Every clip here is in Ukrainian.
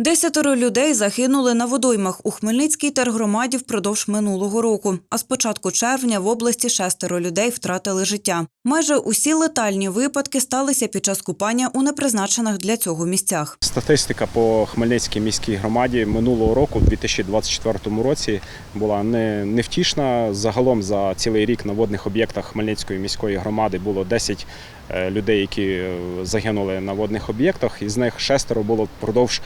Десятеро людей загинули на водоймах у Хмельницькій тергромаді впродовж минулого року. А з початку червня в області шестеро людей втратили життя. Майже усі летальні випадки сталися під час купання у непризначених для цього місцях. Статистика по Хмельницькій міській громаді минулого року, в 2024 році, була не невтішна. Загалом за цілий рік на водних об'єктах Хмельницької міської громади було 10 е, людей, які е, загинули на водних об'єктах. Із них шестеро було впродовж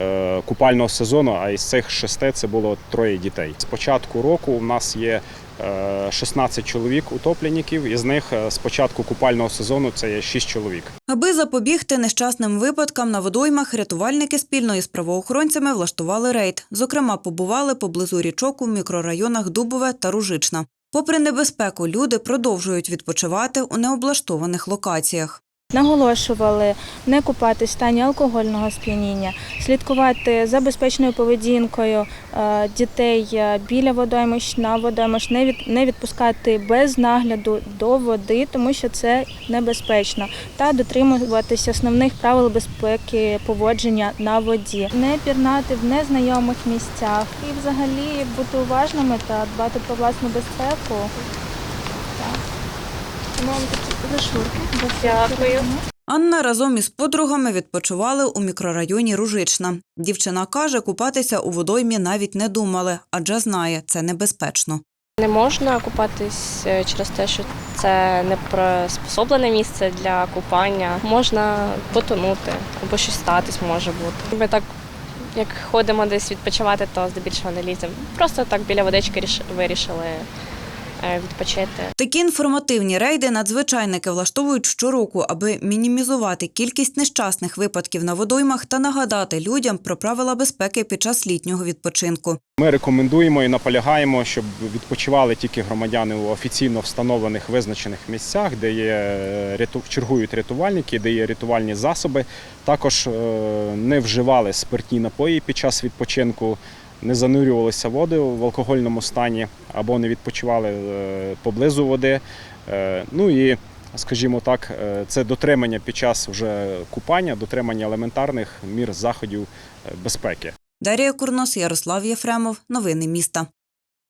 е, купального сезону, а із цих шести це було троє дітей. З початку року у нас є е, 16 чоловік утопленників, із них е, з початку купального сезону це є 6 чоловік. Аби запобігти нещасним випадкам на водоймах, рятувальники спільно із правоохоронцями влаштували рейд. Зокрема, побували поблизу річок у мікрорайонах Дубове та Ружична. Попри небезпеку, люди продовжують відпочивати у необлаштованих локаціях. Наголошували не купатись в стані алкогольного сп'яніння, слідкувати за безпечною поведінкою е, дітей е, біля водоймищ, на водоймищ, не від не відпускати без нагляду до води, тому що це небезпечно, та дотримуватися основних правил безпеки поводження на воді, не пірнати в незнайомих місцях і взагалі бути уважними та дбати про власну безпеку. Такі. Дякую. Анна разом із подругами відпочивали у мікрорайоні Ружична. Дівчина каже, купатися у водоймі навіть не думали, адже знає, це небезпечно. Не можна купатись е, через те, що це не приспособлене місце для купання. Можна потонути або щось статись може бути. Ми так як ходимо десь відпочивати, то здебільшого не ліземо. Просто так біля водички вирішили відпочити. Такі інформативні рейди надзвичайники влаштовують щороку, аби мінімізувати кількість нещасних випадків на водоймах та нагадати людям про правила безпеки під час літнього відпочинку. Ми рекомендуємо і наполягаємо, щоб відпочивали тільки громадяни у офіційно встановлених визначених місцях, де є е, чергують рятувальники, де є рятувальні засоби. Також е, не вживали спиртні напої під час відпочинку, не занурювалися води в алкогольному стані або не відпочивали е, поблизу води. Е, Ну і Скажімо так, е, це дотримання під час вже купання, дотримання елементарних мір заходів безпеки. Дарія Курнос, Ярослав Єфремов. Новини міста.